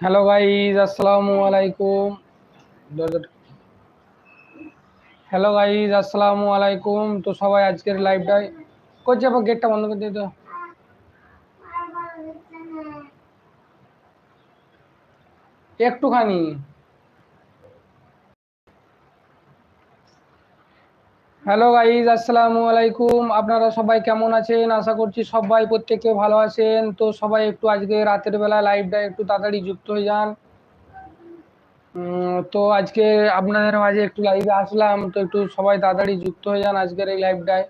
Hello guys, আসসালামু আলাইকুম। Hello guys, আসসালামু আলাইকুম। তো সবাই আজকের লাইভটাই করছে আবার গেটটা বন্ধ করে তো একটুখানি। হ্যালো গাইজ আসসালামু আলাইকুম। আপনারা সবাই কেমন আছেন? আশা করছি সবাই প্রত্যেকে ভালো আছেন। তো সবাই একটু আজকে রাতের বেলা লাইভটা একটু তাড়াতাড়ি যুক্ত হয়ে যান। তো আজকে আপনাদের মাঝে একটু লাইভে আসলাম। তো একটু সবাই তাড়াতাড়ি যুক্ত হয়ে যান আজকের এই লাইভটায়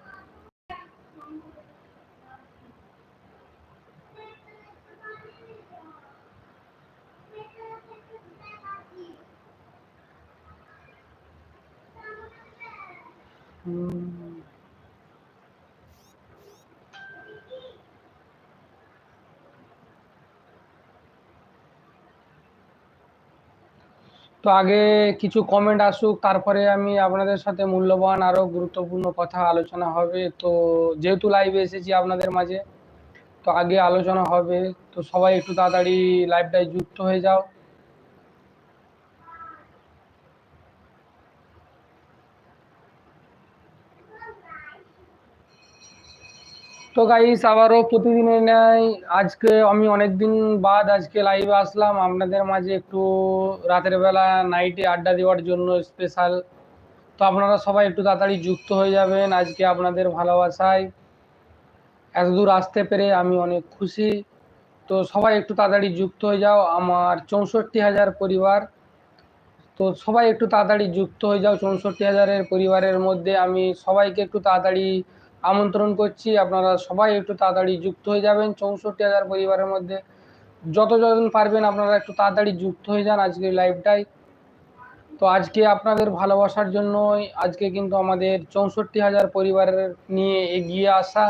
তো আগে কিছু কমেন্ট আসুক, তারপরে আমি আপনাদের সাথে মূল্যবান আরও গুরুত্বপূর্ণ কথা আলোচনা হবে। তো যেহেতু লাইভে এসেছি আপনাদের মাঝে, তো আগে আলোচনা হবে। তো সবাই একটু তাড়াতাড়ি লাইভটায় যুক্ত হয়ে যাও। তো গাইস আবারও প্রতিদিনের ন্যায়, আজকে আমি অনেক দিন বাদ আজকে লাইভে আসলাম। আপনাদের মাঝে একটু রাতের বেলা নাইটে আড্ডা দেওয়ার জন্য স্পেশাল তো আপনারা সবাই একটু তাড়াতাড়ি যুক্ত হয়ে যাবেন আজকে আপনাদের ভালোবাসায়। এত দূর আসতে পেরে আমি অনেক খুশি। তো সবাই একটু তাড়াতাড়ি যুক্ত হয়ে যাও, আমার চৌষট্টি হাজার পরিবার। তো সবাই একটু তাড়াতাড়ি যুক্ত হয়ে যাও, চৌষট্টি হাজারের পরিবারের মধ্যে। আমি সবাইকে একটু তাড়াতাড়ি আমন্ত্রণ করছি। আপনারা সবাই একটু তাড়াতাড়ি যুক্ত হয়ে যাবেন। চৌষট্টি হাজার পরিবারের মধ্যে যত যতজন পারবেন আপনারা একটু তাড়াতাড়ি যুক্ত হয়ে যান আজকে লাইভটাই তো আজকে আপনাদের ভালোবাসার জন্যই আজকে কিন্তু আমাদের চৌষট্টি হাজার পরিবারের নিয়ে এগিয়ে আসা।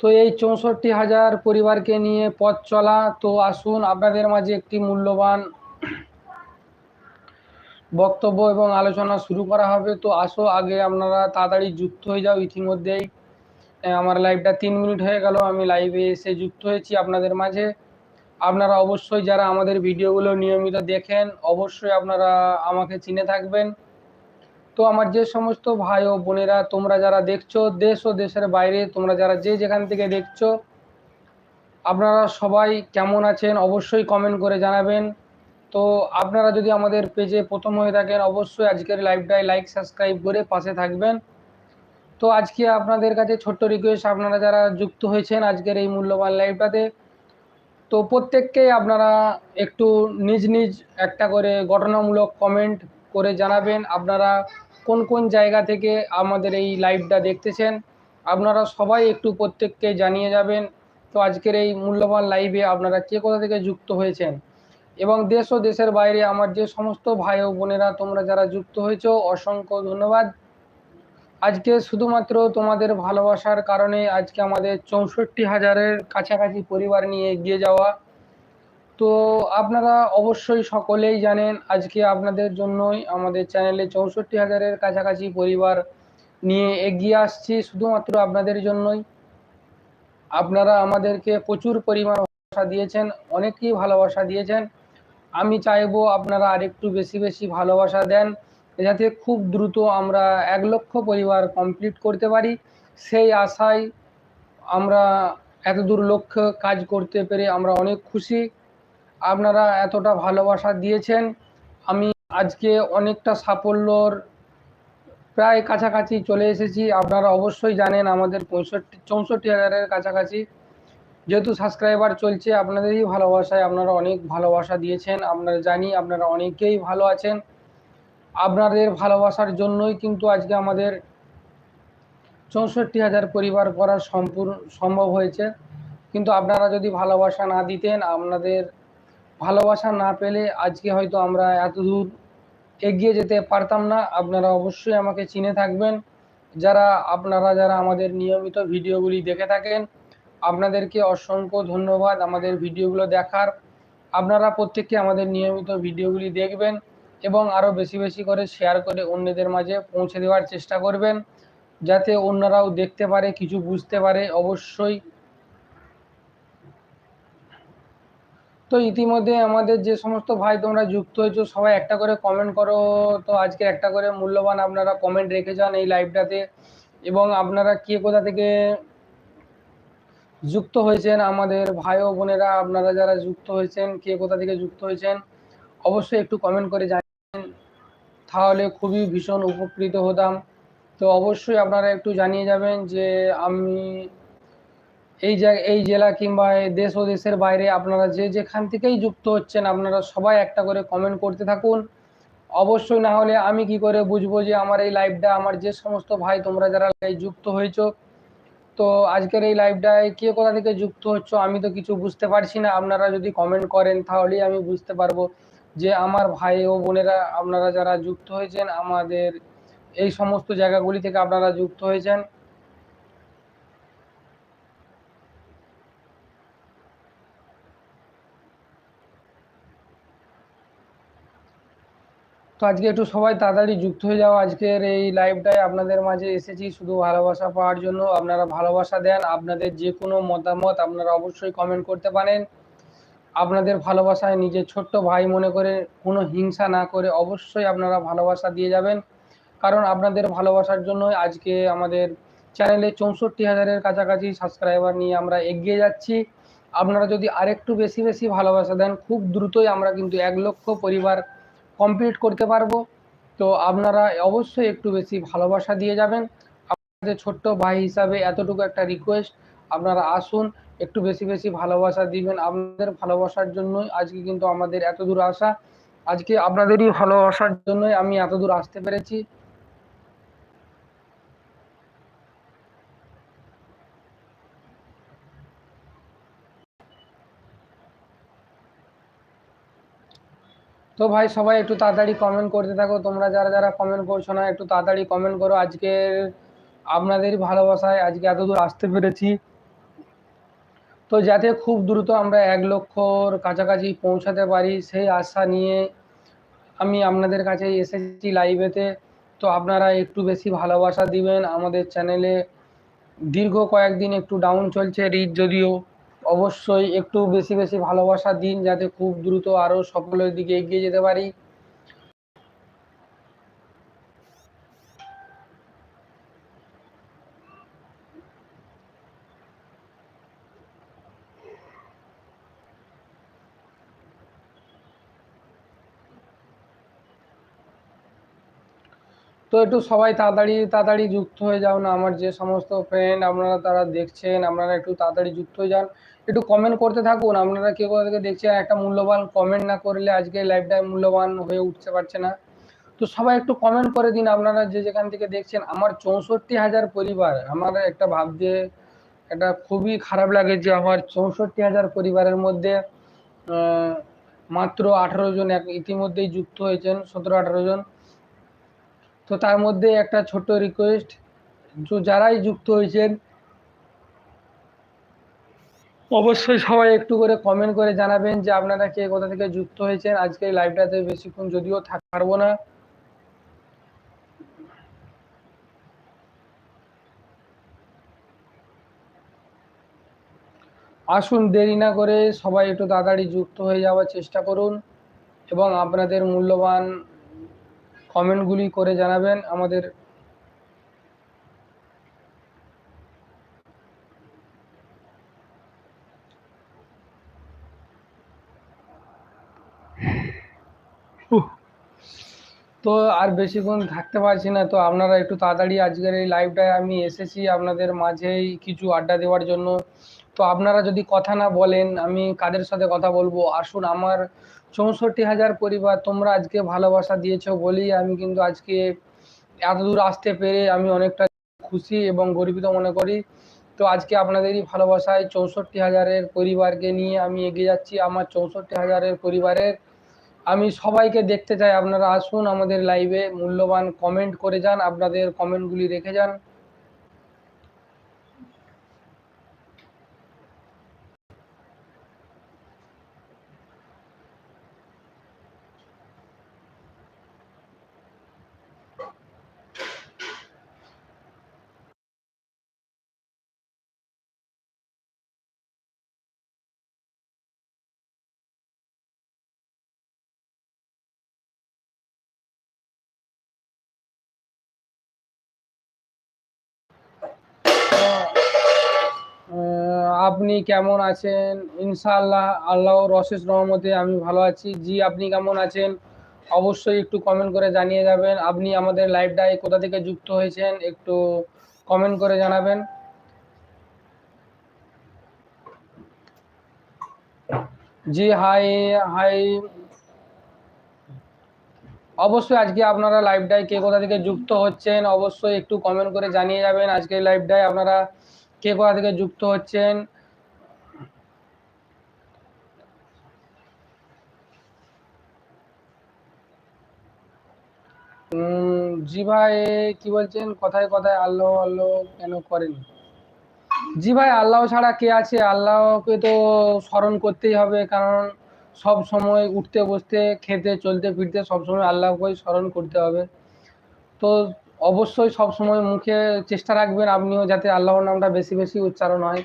তো এই চৌষট্টি হাজার পরিবারকে নিয়ে পথ চলা। তো আসুন, আপনাদের মাঝে একটি মূল্যবান বক্তব্য এবং আলোচনা শুরু করা হবে। তো আসো, আগে আপনারা তাড়াতাড়ি যুক্ত হয়ে যাও ইতিমধ্যেই। আমার লাইভটা তিন মিনিট হয়ে গেল, আমি লাইভে এসে যুক্ত হয়েছি আপনাদের মাঝে। আপনারা অবশ্যই যারা আমাদের ভিডিওগুলো নিয়মিত দেখেন, অবশ্যই আপনারা আমাকে চিনে থাকবেন। তো আমার যে সমস্ত ভাই ও বোনেরা, তোমরা যারা দেখছ, দেশ ও দেশের বাইরে, তোমরা যারা যে যেখান থেকে দেখছ, আপনারা সবাই কেমন আছেন, অবশ্যই কমেন্ট করে জানাবেন। তো আপনারা যদি আমাদের পেজে প্রথম হয়ে থাকেন, অবশ্যই আজকের লাইভটায় লাইক সাবস্ক্রাইব করে পাশে থাকবেন। তো আজকে আপনাদের কাছে ছোট্ট রিকোয়েস্ট আপনারা যারা যুক্ত হয়েছেন আজকের এই মূল্যবান লাইভটাতে তো প্রত্যেককেই আপনারা একটু নিজ নিজ একটা করে গঠনামূলক কমেন্ট করে জানাবেন, আপনারা কোন কোন জায়গা থেকে আমাদের এই লাইভটা দেখতেছেন, আপনারা সবাই একটু প্রত্যেককে জানিয়ে যাবেন, তো আজকের এই মূল্যবান লাইভে আপনারা কে কোথা থেকে যুক্ত হয়েছেন? এবং দেশ ও দেশের বাইরে আমার যে সমস্ত ভাই ও বোনেরা তোমরা যারা যুক্ত হয়েছ, অসংখ্য ধন্যবাদ। আজকে শুধুমাত্র তোমাদের ভালোবাসার কারণে আজকে আমাদের চৌষট্টি হাজারের কাছাকাছি পরিবার নিয়ে এগিয়ে যাওয়া। তো আপনারা অবশ্যই সকলেই জানেন, আজকে আপনাদের জন্যই আমাদের চ্যানেলে চৌষট্টি হাজারের কাছাকাছি পরিবার নিয়ে এগিয়ে আসছি, শুধুমাত্র আপনাদের জন্যই। আপনারা আমাদেরকে প্রচুর পরিমাণ ভালোবাসা দিয়েছেন, অনেকেই ভালোবাসা দিয়েছেন। আমি চাইব আপনারা আরেকটু বেশি বেশি ভালোবাসা দেন, যাতে খুব দ্রুত আমরা এক লক্ষ পরিবার কমপ্লিট করতে পারি। সেই আশায় আমরা এত দূর লক্ষ্য কাজ করতে পেরে আমরা অনেক খুশি। আপনারা এতটা ভালোবাসা দিয়েছেন। আমি আজকে অনেকটা সাফল্যর প্রায় কাছাকাছি চলে এসেছি। আপনারা অবশ্যই জানেন আমাদের পঁয়ষট্টি, চৌষট্টি হাজারের কাছাকাছি যেহেতু সাবস্ক্রাইবার চলছে, আপনাদেরই ভালোবাসায় আপনারা অনেক ভালোবাসা দিয়েছেন, আপনারা জানি আপনারা অনেকেই ভালো আছেন। আপনাদের ভালোবাসার জন্যই কিন্তু আজকে আমাদের চৌষট্টি হাজার পরিবার করা সম্পূর্ণ, সম্ভব হয়েছে। কিন্তু আপনারা যদি ভালোবাসা না দিতেন, আপনাদের ভালোবাসা না পেলে আজকে হয়তো আমরা এত দূর এগিয়ে যেতে পারতাম না। আপনারা অবশ্যই আমাকে চিনে থাকবেন। যারা, আপনারা যারা আমাদের নিয়মিত ভিডিওগুলি দেখে থাকেন আপনাদেরকে অসংখ্য ধন্যবাদ আমাদের ভিডিওগুলো দেখার। আপনারা প্রত্যেককে আমাদের নিয়মিত ভিডিওগুলি দেখবেন এবং আরও বেশি বেশি করে শেয়ার করে অন্যদের মাঝে পৌঁছে দেওয়ার চেষ্টা করবেন। যাতে অন্যরাও দেখতে পারে, কিছু বুঝতে পারে, অবশ্যই। তো ইতিমধ্যে আমাদের যে সমস্ত ভাই তোমরা যুক্ত হয়েছো, সবাই একটা করে কমেন্ট করো। তো আজকে একটা করে মূল্যবান আপনারা কমেন্ট রেখে যান এই লাইভটাতে এবং আপনারা কে কোথা থেকে যুক্ত হয়েছেন আমাদের ভাই ও বোনেরা, আপনারা যারা যুক্ত হয়েছেন, কে কোথা থেকে যুক্ত হয়েছেন, অবশ্যই একটু কমেন্ট করে জানান তাহলে খুবই ভীষণ উপকৃত হতাম। তো অবশ্যই আপনারা একটু জানিয়ে যাবেন যে আমি এই এই জেলা কিংবা দেশ ও দেশের বাইরে আপনারা যে যেখান থেকেই যুক্ত হচ্ছেন, আপনারা সবাই একটা করে কমেন্ট করতে থাকুন। অবশ্যই না হলে আমি কি করে বুঝব যে আমার এই লাইভটা আমার যে সমস্ত ভাই তোমরা যারা যুক্ত হয়েছো তো আজকের এই লাইভটায় কে কোথা থেকে যুক্ত হচ্ছ আমি তো কিছু বুঝতে পারছি না। আপনারা যদি কমেন্ট করেন তাহলেই আমি বুঝতে পারব যে আমার ভাই ও বোনেরা আপনারা যারা যুক্ত হয়েছেন, আমাদের এই সমস্ত জায়গাগুলি থেকে আপনারা যুক্ত হয়েছেন। তো আজকে একটু সবাই তাড়াতাড়ি যুক্ত হয়ে যাও। আজকের এই লাইভটায় আপনাদের মাঝে এসেছি শুধু ভালোবাসা পাওয়ার জন্য। আপনারা ভালোবাসা দেন, আপনাদের যে কোনো মতামত আপনারা অবশ্যই কমেন্ট করতে পারেন। আপনাদের ভালোবাসায় নিজের ছোট্ট ভাই মনে করে কোনো হিংসা না করে অবশ্যই আপনারা ভালোবাসা দিয়ে যাবেন। কারণ আপনাদের ভালোবাসার জন্য আজকে আমাদের চ্যানেলে চৌষট্টি হাজারের কাছাকাছি সাবস্ক্রাইবার নিয়ে আমরা এগিয়ে যাচ্ছি। আপনারা যদি আরেকটু বেশি বেশি ভালোবাসা দেন, খুব দ্রুতই আমরা কিন্তু এক লক্ষ পরিবার কমপ্লিট করতে পারব। তো আপনারা অবশ্যই একটু বেশি ভালোবাসা দিয়ে যাবেন। আপনাদের ছোট্ট ভাই হিসাবে এতটুকু একটা রিকোয়েস্ট আপনারা আসুন, একটু বেশি বেশি ভালোবাসা দিবেন। আপনাদের ভালোবাসার জন্যই আজকে কিন্তু আমাদের এত দূর আসা। আজকে আপনাদেরই ভালোবাসার জন্যই আমি এত দূর আসতে পেরেছি। তো ভাই সবাই একটু তাড়াতাড়ি কমেন্ট করতে থাকো। তোমরা যারা যারা কমেন্ট করছ না, একটু তাড়াতাড়ি কমেন্ট করো। আজকে আপনাদের ভালোবাসায় আজকে এত দূর আসতে পেরেছি। তো যাতে খুব দ্রুত আমরা এক লক্ষর কাছাকাছি পৌঁছাতে পারি, সেই আশা নিয়ে আমি আপনাদের কাছে এসেছি লাইভেতে তো। আপনারা একটু বেশি ভালোবাসা দিবেন। আমাদের চ্যানেলে দীর্ঘ কয়েকদিন একটু ডাউন চলছে রিচ যদিও অবশ্যই একটু বেশি বেশি ভালোবাসা দিন যাতে খুব দ্রুত আরও সকলের দিকে এগিয়ে যেতে পারি। তো একটু সবাই তাড়াতাড়ি তাড়াতাড়ি যুক্ত হয়ে যাও না। আমার যে সমস্ত ফ্রেন্ড আপনারা তারা দেখছেন, আপনারা একটু তাড়াতাড়ি যুক্ত হয়ে যান। একটু কমেন্ট করতে থাকুন, আপনারা কেউ কোথা থেকে দেখছেন, একটা মূল্যবান কমেন্ট না করলে আজকে লাইভটা মূল্যবান হয়ে উঠতে পারছে না। তো সবাই একটু কমেন্ট করে দিন, আপনারা যে যেখান থেকে দেখছেন, আমার চৌষট্টি হাজার পরিবার, আমার একটা ভাবতে এটা খুবই খারাপ লাগে যে আমার চৌষট্টি হাজার পরিবারের মধ্যে মাত্র আঠারো জন ইতিমধ্যেই যুক্ত হয়েছেন, সতেরো আঠারো জন। তো তার মধ্যে একটা ছোট্ট রিকোয়েস্ট যারাই যুক্ত হয়েছেন, অবশ্যই সবাই একটু করে কমেন্ট করে জানাবেন যে আপনারা কে কোথা থেকে যুক্ত হয়েছেন। আজকে লাইভটাতে বেশিক্ষণ যদিও থাকতে পারব না। আসুন দেরি না করে সবাই একটু তাড়াতাড়ি যুক্ত হয়ে যাওয়ার চেষ্টা করুন এবং আপনাদের মূল্যবান কমেন্টগুলি করে জানাবেন আমাদের তো আর বেশিক্ষণ থাকতে পারছি না, তো আপনারা একটু তাড়াতাড়ি আজকের এই লাইভটায় আমি এসেছি আপনাদের মাঝেই কিছু আড্ডা দেওয়ার জন্য। তো আপনারা যদি কথা না বলেন, আমি কাদের সাথে কথা বলব? আসুন আমার চৌষট্টি হাজার পরিবার তোমরা আজকে ভালোবাসা দিয়েছ বলেই আমি কিন্তু আজকে এত দূর আসতে পেরে আমি অনেকটা খুশি এবং গর্বিত মনে করি। তো আজকে আপনাদেরই ভালোবাসায় চৌষট্টি হাজারের পরিবারকে নিয়ে আমি এগিয়ে যাচ্ছি, আমার চৌষট্টি হাজারের পরিবারের। আমি সবাইকে দেখতে চাই, আপনারা আসুন আমাদের লাইভে মূল্যবান কমেন্ট করে যান, আপনাদের কমেন্টগুলি রেখে যান। আপনি কেমন আছেন? ইনশাআল্লাহ, আল্লাহর অশেষ রহমতে আমি ভালো আছি। জি, আপনি কেমন আছেন? অবশ্যই একটু কমেন্ট করে জানিয়ে যাবেন। আপনি আমাদের লাইভটায় কোথা থেকে যুক্ত হয়েছেন, একটু কমেন্ট করে জানাবেন। জি হাই হাই অবশ্যই আজকে আপনারা লাইভটায় কে কোথা থেকে যুক্ত হচ্ছেন, অবশ্যই একটু কমেন্ট করে জানিয়ে যাবেন। আজকে লাইভটায় আপনারা কে কোথা থেকে যুক্ত হচ্ছেন? জি ভাই, কি বলছেন? কথায় কথায় আল্লাহ আল্লাহ কেন করেন? জি ভাই, আল্লাহ ছাড়া কে আছে? আল্লাহকে তো স্মরণ করতেই হবে, কারণ সব সময় উঠতে, বসতে, খেতে, চলতে, ফিরতে সব সময় আল্লাহকেই স্মরণ করতে হবে। তো অবশ্যই সব সময় মুখে চেষ্টা রাখবেন, আপনিও যাতে আল্লাহর নামটা বেশি বেশি উচ্চারণ হয়।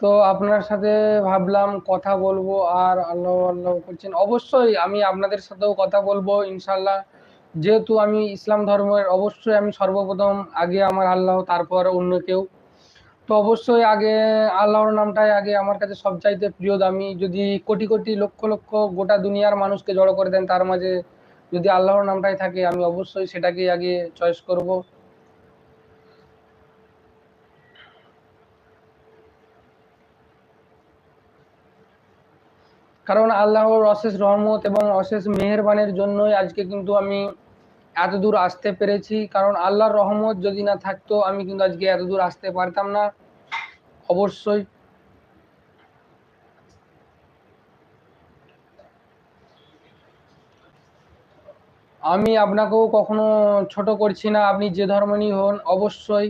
তো আপনার সাথে ভাবলাম কথা বলব আর আল্লাহ আল্লাহ করছেন। অবশ্যই আমি আপনাদের সাথেও কথা বলব ইনশাল্লাহ যেহেতু আমি ইসলাম ধর্মের, অবশ্যই আমি সর্বপ্রথম আগে আমার আল্লাহ, তারপর অন্য কেউ। তো অবশ্যই আগে আল্লাহর নামটাই আগে আমার কাছে সবচাইতে প্রিয় দামি। যদি কোটি কোটি, লক্ষ লক্ষ গোটা দুনিয়ার মানুষকে জড়ো করে দেন, তার মাঝে যদি আল্লাহর নামটাই থাকে, আমি অবশ্যই সেটাকেই আগে চয়েস করব। কারণ আল্লাহর অশেষ রহমত এবং অশেষ মেহেরবানের জন্যই আজকে কিন্তু আমি এত দূর আসতে পেরেছি। কারণ আল্লাহর রহমত যদি না থাকতো, আমি কিন্তু আজকে এত দূর আসতে পারতাম না। অবশ্যই। আমি আপনাকেও কখনো ছোট করছি না, আপনি যে ধর্মনই হন, অবশ্যই।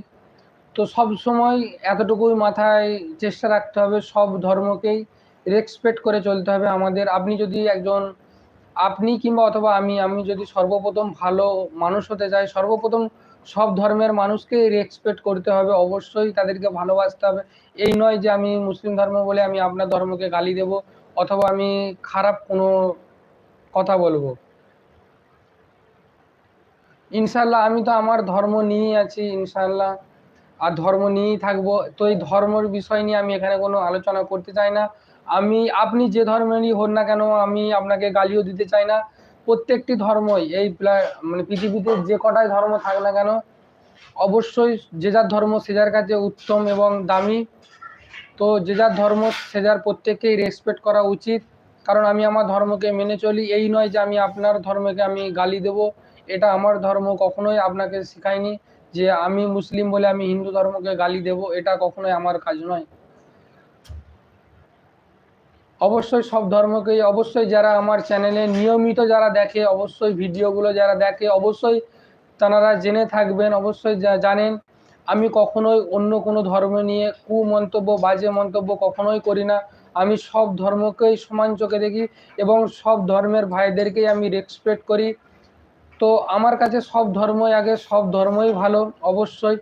তো সব সময় এতটুকুই মাথায় চেষ্টা রাখতে হবে সব ধর্মকেই। রেসপেক্ট করে চলতে হবে আমাদের। আপনি যদি একজন, আপনি কিংবা অথবা আমি আমি যদি সর্বপ্রথম ভালো মানুষ হতে চাই, সর্বপ্রথম সব ধর্মের মানুষকে রেসপেক্ট করতে হবে। অবশ্যই তাদেরকে ভালোবাসতে হবে। এই নয় যে আমি মুসলিম ধর্ম বলে আমি আপনার ধর্মকে গালি দেব অথবা আমি খারাপ কোনো কথা বলব। ইনশাল্লাহ আমি তো আমার ধর্ম নিয়েই আছি ইনশাল্লাহ আর ধর্ম নিয়েই থাকব। তো এই ধর্মের বিষয় নিয়ে আমি এখানে কোনো আলোচনা করতে চাই না। আমি, আপনি যে ধর্মেরই হন না কেন, আমি আপনাকে গালিও দিতে চাই না। প্রত্যেকটি ধর্মই এই মানে পৃথিবীতে যে কটাই ধর্ম থাক না কেন, অবশ্যই যে যার ধর্ম সে যার কাছে উত্তম এবং দামি। তো যে যার ধর্ম সে যার প্রত্যেককেই রেসপেক্ট করা উচিত। কারণ আমি আমার ধর্মকে মেনে চলি, এই নয় যে আমি আপনার ধর্মকে আমি গালি দেব। এটা আমার ধর্ম, কখনোই আপনাকে শেখায়নি যে আমি মুসলিম বলে আমি হিন্দু ধর্মকে গালি দেব, এটা কখনোই আমার কাজ নয়। অবশ্যই সব ধর্মকেই, অবশ্যই যারা আমার চ্যানেলে নিয়মিত যারা দেখে, অবশ্যই ভিডিওগুলো যারা দেখে, অবশ্যই তারা জেনে থাকবেন, অবশ্যই জানেন। আমি কখনোই অন্য কোনো ধর্ম নিয়ে কুমন্তব্য, বাজে মন্তব্য কখনোই করি না। আমি সব ধর্মকেই সমান চোখে দেখি এবং সব ধর্মের ভাইদেরকেই আমি রেসপেক্ট করি। তো আমার কাছে সব ধর্মই আগে, সব ধর্মই ভালো, অবশ্যই।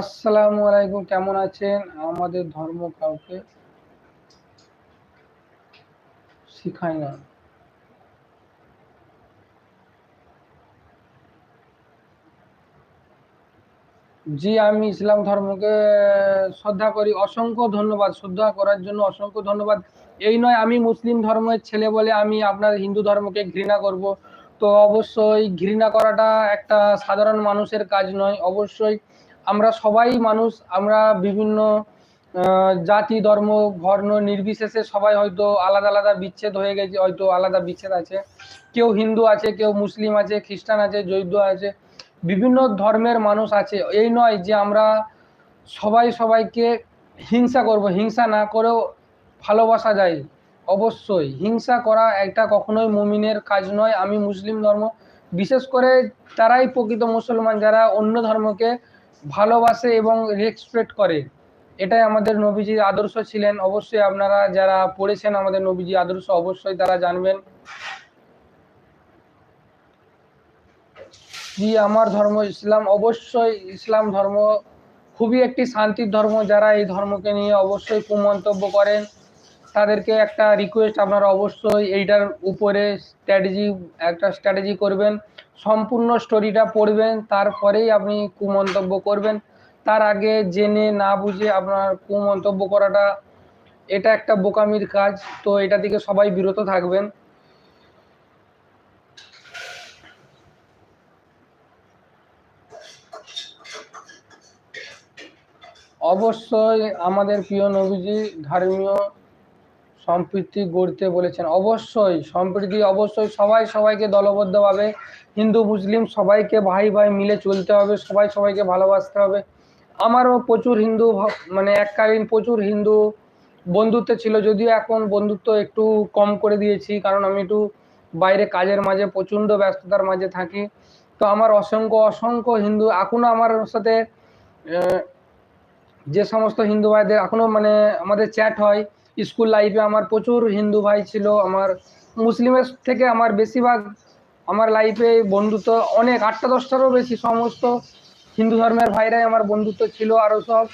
আসসালামু আলাইকুম, কেমন আছেন? আমাদের ধর্ম কাউকে শিখায় না। জি, আমি ইসলাম ধর্মকে শ্রদ্ধা করি। অসংখ্য ধন্যবাদ। শ্রদ্ধা করার জন্য অসংখ্য ধন্যবাদ। এই নয়, আমি মুসলিম ধর্মের ছেলে বলে আমি আপনার হিন্দু ধর্মকে ঘৃণা করব। তো অবশ্যই ঘৃণা করাটা একটা সাধারণ মানুষের কাজ নয়। অবশ্যই আমরা সবাই মানুষ, আমরা বিভিন্ন জাতি, ধর্ম, বর্ণ নির্বিশেষে সবাই হয়তো আলাদা আলাদা বিচ্ছেদ হয়ে গেছে, হয়তো আলাদা বিচ্ছেদ আছে। কেউ হিন্দু আছে, কেউ মুসলিম আছে, খ্রিস্টান আছে, জৈন আছে, বিভিন্ন ধর্মের মানুষ আছে। এই নয় যে আমরা সবাই সবাইকে হিংসা করব, হিংসা না করেও ভালোবাসা যায়। অবশ্যই, হিংসা করা একটা কখনোই মুমিনের কাজ নয়। আমি মুসলিম ধর্ম, বিশেষ করে তারাই প্রকৃত মুসলমান, যারা অন্য ধর্মকে ভালোবাসে এবং রেসপেক্ট করে। এটাই আমাদের নবীজির আদর্শ ছিলেন। অবশ্যই আপনারা যারা পড়েছেন আমাদের নবীজি আদর্শ অবশ্যই তারা জানবেন। জি, আমার ধর্ম ইসলাম। অবশ্যই ইসলাম ধর্ম খুবই একটি শান্তির ধর্ম। যারা এই ধর্মকে নিয়ে অবশ্যই কুমন্তব্য করেন, তাদেরকে একটা রিকোয়েস্ট আপনারা অবশ্যই এইটার উপরে স্ট্র্যাটেজি একটা স্ট্র্যাটেজি করবেন। সম্পূর্ণ স্টোরিটা পড়বেন, তারপরেই আপনি কুমন্তব্য করবেন। তার আগে জেনে না বুঝে আপনার কুমন্তব্য করাটা, এটা একটা বোকামির কাজ, তো এটা থেকে সবাই বিরত থাকবেন। অবশ্যই আমাদের প্রিয় নবীজি ধর্মীয় সম্প্রীতি গড়তে বলেছেন। অবশ্যই, সম্প্রীতি অবশ্যই সবাই সবাইকে দলবদ্ধভাবে হিন্দু, মুসলিম সবাইকে ভাই ভাই মিলে চলতে হবে, সবাই সবাইকে ভালোবাসতে হবে। আমারও প্রচুর হিন্দু মানে এককালীন প্রচুর হিন্দু বন্ধুত্ব ছিল, যদিও এখন বন্ধুত্ব একটু কম করে দিয়েছি, কারণ আমি একটু বাইরে কাজের মাঝে, প্রচণ্ড ব্যস্ততার মাঝে থাকি। তো আমার অসংখ্য অসংখ্য হিন্দু এখনও আমার সাথে যে সমস্ত হিন্দু ভাইদের এখনও মানে আমাদের চ্যাট হয় স্কুল লাইফে আমার প্রচুর হিন্দু ভাই ছিল, আমার মুসলিমের থেকে আমার বেশিরভাগ আমার লাইফে বন্ধুত্ব অনেক, আটটা দশটারও বেশি সমস্ত হিন্দু ধর্মের ভাইরাই আমার বন্ধুত্ব ছিল আরও সব।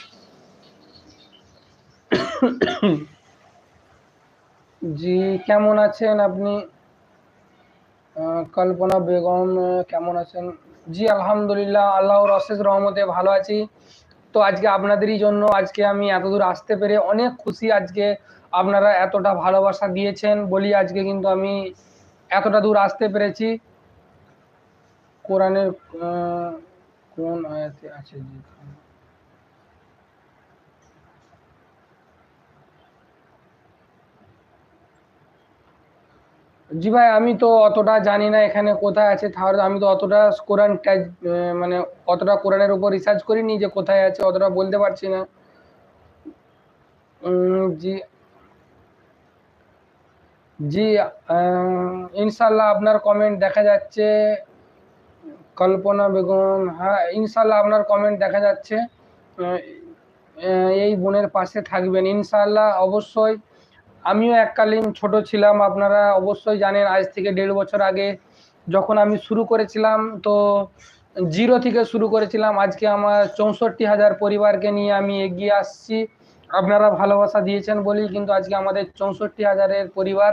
জি, কেমন আছেন আপনি? কল্পনা বেগম কেমন আছেন? জি, আলহামদুলিল্লাহ, আল্লাহর অশেষ রহমতে ভালো আছি। তো আজকে আপনাদেরই জন্য, আজকে আমি এতদূর আসতে পেরে অনেক খুশি আজকে। আপনারা এতটা ভালোবাসা দিয়েছেন বলি আজকে কিন্তু আমি এতটা দূর আসতে পেরেছি। কোরআনের কোন আয়াতে আছে জি ভাই, আমি তো অতটা জানি না এখানে কোথায় আছে তাহলে আমি তো অতটা কোরআন মানে অতটা কোরআনের উপর রিসার্চ করিনি যে কোথায় আছে, অতটা বলতে পারছি না। জি জি ইনশাল্লাহ আপনার কমেন্ট দেখা যাচ্ছে। কল্পনা বেগম হ্যাঁ ইনশাল্লাহ আপনার কমেন্ট দেখা যাচ্ছে। এই বোনের পাশে থাকবেন। ইনশাল্লাহ অবশ্যই আমিও এককালীন ছোট ছিলাম, আপনারা অবশ্যই জানেন আজ থেকে দেড় বছর আগে যখন আমি শুরু করেছিলাম, তো জিরো থেকে শুরু করেছিলাম। আজকে আমার চৌষট্টি হাজার পরিবারকে নিয়ে আমি এগিয়ে আসছি। আপনারা ভালোবাসা দিয়েছেন বলেই কিন্তু আজকে আমাদের চৌষট্টি হাজারের পরিবার।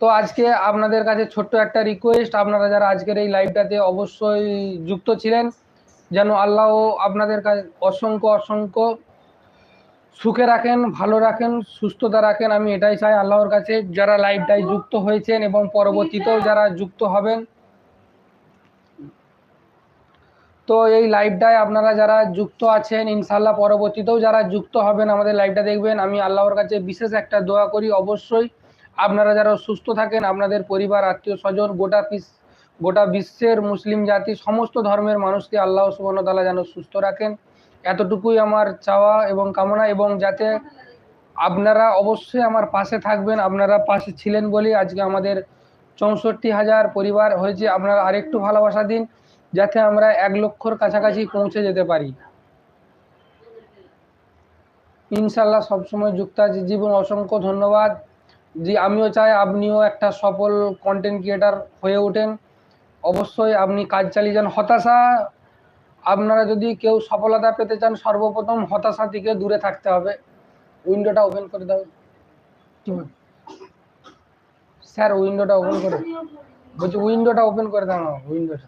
তো আজকে আপনাদের কাছে ছোট্ট একটা রিকোয়েস্ট আপনারা যারা আজকের এই লাইভটাতে অবশ্যই যুক্ত ছিলেন, যেন আল্লাহ আপনাদের কাছে অসংখ্য অসংখ্য সুখে রাখেন, ভালো রাখেন, সুস্থতা রাখেন। আমি এটাই চাই আল্লাহর কাছে, যারা লাইভটায় যুক্ত হয়েছেন এবং পরবর্তীতেও যারা যুক্ত হবেন তো এই লাইভটায় আপনারা যারা যুক্ত আছেন ইনশাল্লাহ পরবর্তীতেও যারা যুক্ত হবেন আমাদের লাইভটা দেখবেন। আমি আল্লাহর কাছে বিশেষ একটা দোয়া করি, অবশ্যই আপনারা যারা সুস্থ থাকেন, আপনাদের পরিবার, আত্মীয় স্বজন, গোটা পিস গোটা বিশ্বের মুসলিম জাতি, সমস্ত ধর্মের মানুষকে আল্লাহ তাআলা যেন সুস্থ রাখেন। এতটুকুই আমার চাওয়া এবং কামনা এবং যাতে আপনারা অবশ্যই আমার পাশে থাকবেন, আপনারা পাশে ছিলেন বলেই আজকে আমাদের চৌষট্টি হাজার পরিবার হয়েছে। আপনারা আরেকটু ভালোবাসা দিন। যাতে আমরা এক লক্ষর কাছাকাছি পৌঁছে যেতে পারি। ইনশাল্লাহ সবসময় যুক্ত আছি। জীবন অসংখ্য ধন্যবাদ। জি, আমিও চাই আপনিও একটা সফল কন্টেন্ট ক্রিয়েটার হয়ে ওঠেন। অবশ্যই আপনি কাজ চালিয়ে যান। হতাশা, আপনারা যদি কেউ সফলতা পেতে চান, সর্বপ্রথম হতাশা থেকে দূরে থাকতে হবে। উইন্ডোটা ওপেন করে দাও? স্যার, উইন্ডোটা ওপেন করে বলছি, উইন্ডোটা ওপেন করে দাও উইন্ডোটা।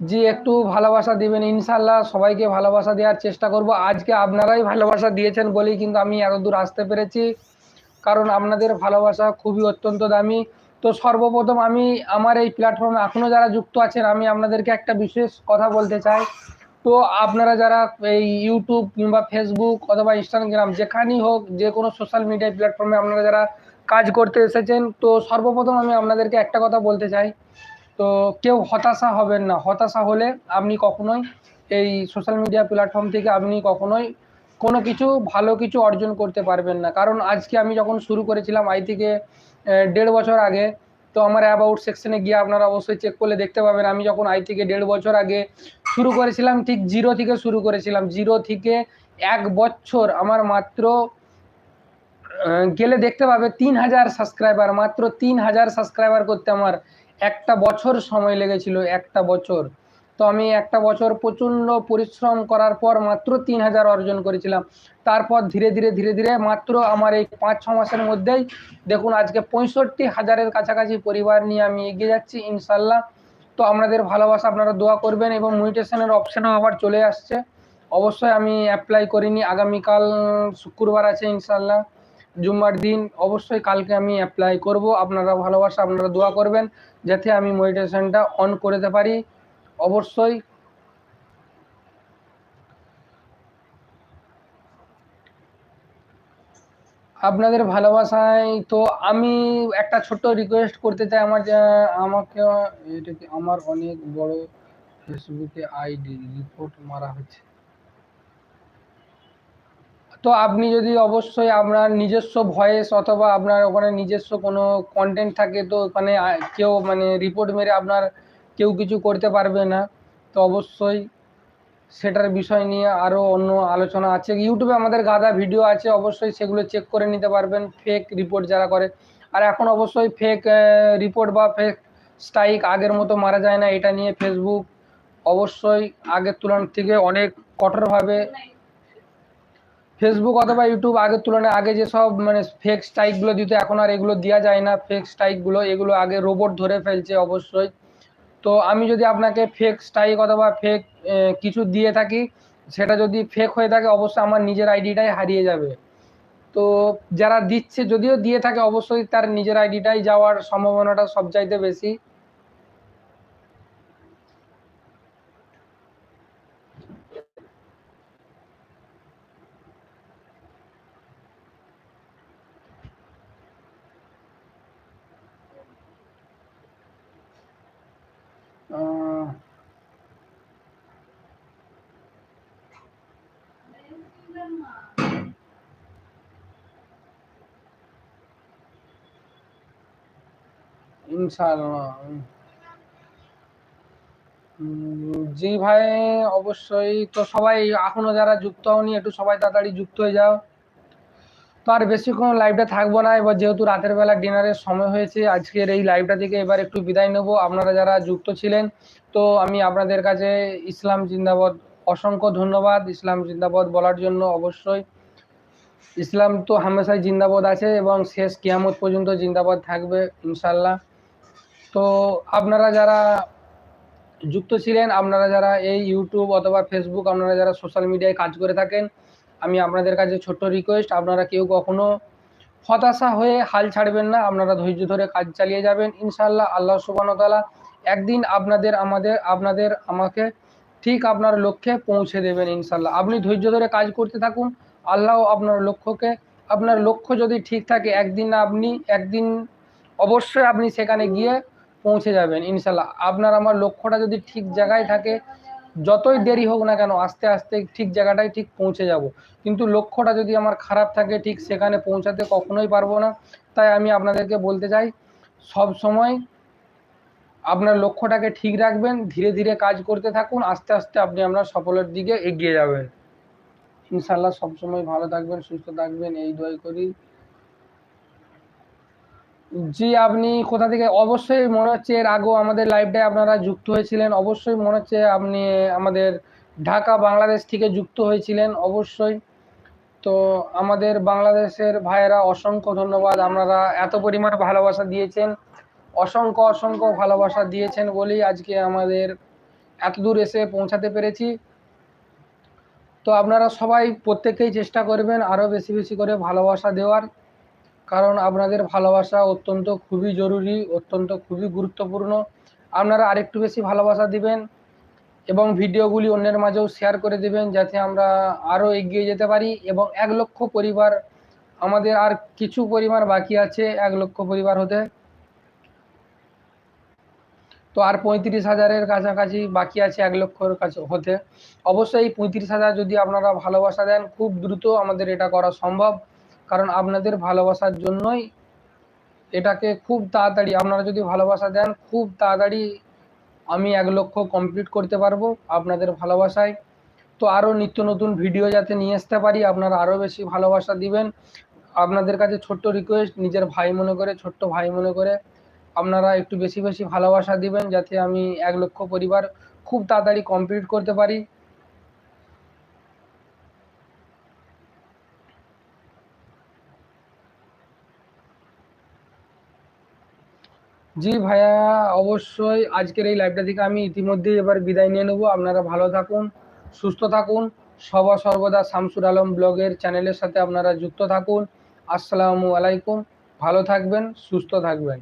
জি, একটু ভালোবাসা দিবেন ইনশাল্লাহ সবাইকে ভালোবাসা দেওয়ার চেষ্টা করব। আজকে আপনারাই ভালোবাসা দিয়েছেন বলেই কিন্তু আমি এত দূর আসতে পেরেছি। কারণ আপনাদের ভালোবাসা খুবই অত্যন্ত দামি। তো সর্বপ্রথম আমি আমার এই প্ল্যাটফর্মে এখনও যারা যুক্ত আছেন, আমি আপনাদেরকে একটা বিশেষ কথা বলতে চাই। তো আপনারা যারা এই ইউটিউব কিংবা ফেসবুক অথবা ইনস্টাগ্রাম যেখানেই হোক, যে কোনো সোশ্যাল মিডিয়া প্ল্যাটফর্মে আপনারা যারা কাজ করতে এসেছেন, তো সর্বপ্রথম আমি আপনাদেরকে একটা কথা বলতে চাই। তো কেউ হতাশা হবেন না। হতাশা হলে আপনি কখনোই এই সোশ্যাল মিডিয়া প্ল্যাটফর্ম থেকে আপনি কখনোই কোনো কিছু, ভালো কিছু অর্জন করতে পারবেন না। কারণ আজকে আমি যখন শুরু করেছিলাম আই থেকে দেড় বছর আগে, তো আমার অ্যাবাউট সেকশনে গিয়ে আপনারা অবশ্যই চেক করলে দেখতে পাবেন। আমি যখন আই থেকে দেড় বছর আগে শুরু করেছিলাম, ঠিক জিরো থেকে শুরু করেছিলাম। জিরো থেকে এক বছর আমার মাত্র গেলে দেখতে পাবে তিন হাজার সাবস্ক্রাইবার মাত্র তিন হাজার সাবস্ক্রাইবার করতে আমার একটা বছর সময় লেগেছিল, একটা বছর। তো আমি একটা বছর প্রচণ্ড পরিশ্রম করার পর মাত্র তিন হাজার অর্জন করেছিলাম। তারপর ধীরে ধীরে ধীরে ধীরে মাত্র আমার এই পাঁচ, ছ মাসের মধ্যেই দেখুন, আজকে পঁয়ষট্টি হাজারের কাছাকাছি পরিবার নিয়ে আমি এগিয়ে যাচ্ছি ইনশাল্লাহ তো আপনাদের ভালোবাসা আপনারা দোয়া করবেন এবং মিউটেশনের অপশানও আবার চলে আসছে। অবশ্যই আমি অ্যাপ্লাই করিনি, আগামীকাল শুক্রবার আছে ইনশাল্লাহ জুম্মার দিন অবশ্যই কালকে আমি অ্যাপ্লাই করব। আপনারা ভালোবাসা, আপনারা দোয়া করবেন যাতে আমি মেডিটেশনটা অন করতে পারি। অবশ্যই। আপনাদের ভালোবাসায় তো আমি একটা ছোট্ট রিকোয়েস্ট করতে চাই। আমার আমাকে, এটা কি আমার অনেক বড় ফেসবুকে আইডি রিপোর্ট মারা হচ্ছে। তো আপনি যদি অবশ্যই আপনার নিজস্ব ভয়েস অথবা আপনার ওখানে নিজস্ব কোনো কন্টেন্ট থাকে, তো ওখানে কেউ মানে রিপোর্ট মেরে আপনার কেউ কিছু করতে পারবে না। তো অবশ্যই সেটার বিষয় নিয়ে আরও অন্য আলোচনা আছে। ইউটিউবে আমাদের গাদা ভিডিও আছে, অবশ্যই সেগুলো চেক করে নিতে পারবেন। ফেক রিপোর্ট যারা করে। আর এখন অবশ্যই ফেক রিপোর্ট বা ফেক স্ট্রাইক আগের মতো মারা যায় না। এটা নিয়ে ফেসবুক অবশ্যই আগের তুলনার থেকে অনেক কঠোরভাবে ফেসবুক অথবা ইউটিউব আগের তুলনায় আগে যেসব মানে ফেক স্ট্রাইকগুলো দিত, এখন আর এগুলো দেওয়া যায় না। ফেক স্ট্রাইকগুলো এগুলো আগে রোবট ধরে ফেলছে অবশ্যই। তো আমি যদি আপনাকে ফেক স্ট্রাইক অথবা ফেক কিছু দিয়ে থাকি, সেটা যদি ফেক হয়ে থাকে, অবশ্যই আমার নিজের আইডিটাই হারিয়ে যাবে। তো যারা দিচ্ছে, যদিও দিয়ে থাকে, অবশ্যই তার নিজের আইডিটাই যাওয়ার সম্ভাবনাটা সবচাইতে বেশি ইনশাআল্লাহ জি ভাই, অবশ্যই। তো সবাই, এখনও যারা যুক্ত হওনি, একটু সবাই তাড়াতাড়ি যুক্ত হয়ে যাও। তো আর বেশিক্ষণ লাইভটা থাকব না। এবার যেহেতু রাতের বেলা ডিনারের সময় হয়েছে, আজকের এই লাইভটা থেকে এবার একটু বিদায় নেব। আপনারা যারা যুক্ত ছিলেন, তো আমি আপনাদের কাছে ইসলাম জিন্দাবাদ, অসংখ্য ধন্যবাদ। ইসলাম জিন্দাবাদ বলার জন্য অবশ্যই। ইসলাম তো হামেশাই জিন্দাবাদ আছে এবং শেষ কিয়ামত পর্যন্ত জিন্দাবাদ থাকবে ইনশাল্লাহ তো আপনারা যারা যুক্ত ছিলেন, আপনারা যারা এই ইউটিউব অথবা ফেসবুক আপনারা যারা সোশ্যাল মিডিয়ায় কাজ করে থাকেন, আমি আপনাদের কাছে ছোট্ট রিকোয়েস্ট আপনারা কেউ কখনো হতাশা হয়ে হাল ছাড়বেন না, আপনারা ধৈর্য ধরে কাজ চালিয়ে যাবেন। ইনশাল্লাহ আল্লাহ সুবানতালা একদিন আপনাদের, আমাদের, আপনাদের, আমাকে ঠিক আপনার লক্ষ্যে পৌঁছে দেবেন ইনশাল্লাহ আপনি ধৈর্য ধরে কাজ করতে থাকুন, আল্লাহ আপনার লক্ষ্যকে, আপনার লক্ষ্য যদি ঠিক থাকে, একদিন আপনি, একদিন অবশ্যই আপনি সেখানে গিয়ে পৌঁছে যাবেন, ইনশাল্লাহ। আপনার আমার লক্ষ্যটা যদি ঠিক জায়গায় থাকে, যতই দেরি হোক না কেন, আস্তে আস্তে ঠিক জায়গাটায় ঠিক পৌঁছে যাব। কিন্তু লক্ষ্যটা যদি আমার খারাপ থাকে, ঠিক সেখানে পৌঁছাতে কখনোই পারব না। তাই আমি আপনাদেরকে বলতে চাই, সব সময় আপনার লক্ষ্যটাকে ঠিক রাখবেন, ধীরে ধীরে কাজ করতে থাকুন, আস্তে আস্তে আপনি আপনার সফলের দিকে এগিয়ে যাবেন। ইনশাল্লাহ সবসময় ভালো থাকবেন, সুস্থ থাকবেন, এই দয় করি। জি, আপনি কোথা থেকে, অবশ্যই মনে হচ্ছে এর আগেও আমাদের লাইভটায় আপনারা যুক্ত হয়েছিলেন। অবশ্যই মনে হচ্ছে আপনি আমাদের ঢাকা, বাংলাদেশ থেকে যুক্ত হয়েছিলেন, অবশ্যই। তো আমাদের বাংলাদেশের ভাইয়েরা অসংখ্য ধন্যবাদ। আপনারা এত পরিমাণ ভালোবাসা দিয়েছেন, অসংখ্য অসংখ্য ভালোবাসা দিয়েছেন বলেই আজকে আমাদের এত দূর এসে পৌঁছাতে পেরেছি। তো আপনারা সবাই প্রত্যেকেই চেষ্টা করবেন আরও বেশি বেশি করে ভালোবাসা দেওয়ার। কারণ আপনাদের ভালোবাসা অত্যন্ত খুবই জরুরি, অত্যন্ত খুবই গুরুত্বপূর্ণ। আপনারা আরেকটু বেশি ভালোবাসা দিবেন এবং ভিডিওগুলি অন্যের মাঝেও শেয়ার করে দেবেন যাতে আমরা আরও এগিয়ে যেতে পারি এবং এক লক্ষ পরিবার আমাদের আর কিছু পরিমাণ বাকি আছে, এক লক্ষ পরিবার হতে। তো আর পঁয়ত্রিশ হাজারের কাছাকাছি বাকি আছে এক লক্ষর কাছে হতে। অবশ্যই পঁয়ত্রিশ হাজার যদি আপনারা ভালোবাসা দেন, খুব দ্রুত আমাদের এটা করা সম্ভব। কারণ আপনাদের ভালোবাসার জন্যই এটাকে খুব তাড়াতাড়ি, আপনারা যদি ভালোবাসা দেন, খুব তাড়াতাড়ি আমি এক লক্ষ কমপ্লিট করতে পারব আপনাদের ভালোবাসায়। তো আরও নিত্য নতুন ভিডিও যাতে নিয়ে আসতে পারি, আপনারা আরও বেশি ভালোবাসা দিবেন। আপনাদের কাছে ছোট্ট রিকোয়েস্ট নিজের ভাই মনে করে, ছোট্ট ভাই মনে করে আপনারা একটু বেশি বেশি ভালোবাসা দিবেন, যাতে আমি এক লক্ষ পরিবার খুব তাড়াতাড়ি কমপ্লিট করতে পারি। জি ভাইয়া, অবশ্যই। আজকের এই লাইভটা থেকে আমি ইতিমধ্যে এবার বিদায় নিয়ে নেব। আপনারা ভালো থাকুন, সুস্থ থাকুন। সবা সর্বদা শামসুর আলম ব্লগের চ্যানেলের সাথে আপনারা যুক্ত থাকুন। আসসালামু আলাইকুম। ভালো থাকবেন, সুস্থ থাকবেন।